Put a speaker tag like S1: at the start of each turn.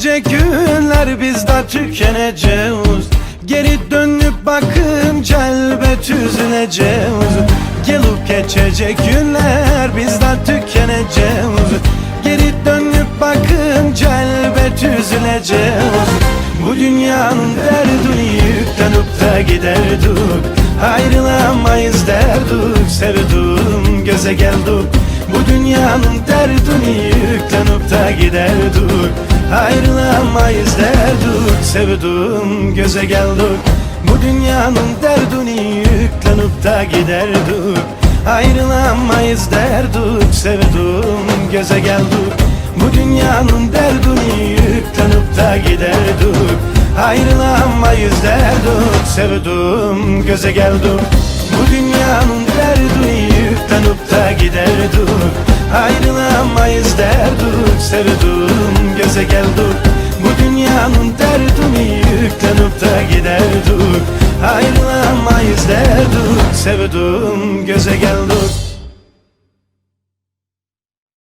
S1: günler biz de tükeneceğiz. Geri dönüp bakınca elbet üzüleceğiz. Gelip geçecek günler biz de tükeneceğiz. Geri dönüp bakınca elbet üzüleceğiz. Bu dünyanın derdini yüklenip de giderdik. Ayrılamayız derdik sevduğum göze geldik. Bu dünyanın derdini yüklenip de giderdik Ayrılamayız derdik sevduğum göze geldik Bu dünyanın derdini yüklenip de giderdik Ayrılamayız derdik sevduğum göze geldik Bu dünyanın derdini yüklenip de giderdik Ayrılamayız derdik sevduğum göze geldik sevduğum göze geldik Bu dünyanın derdini yüklenip de giderdik Ayrılamayız derdik sevduğum göze geldik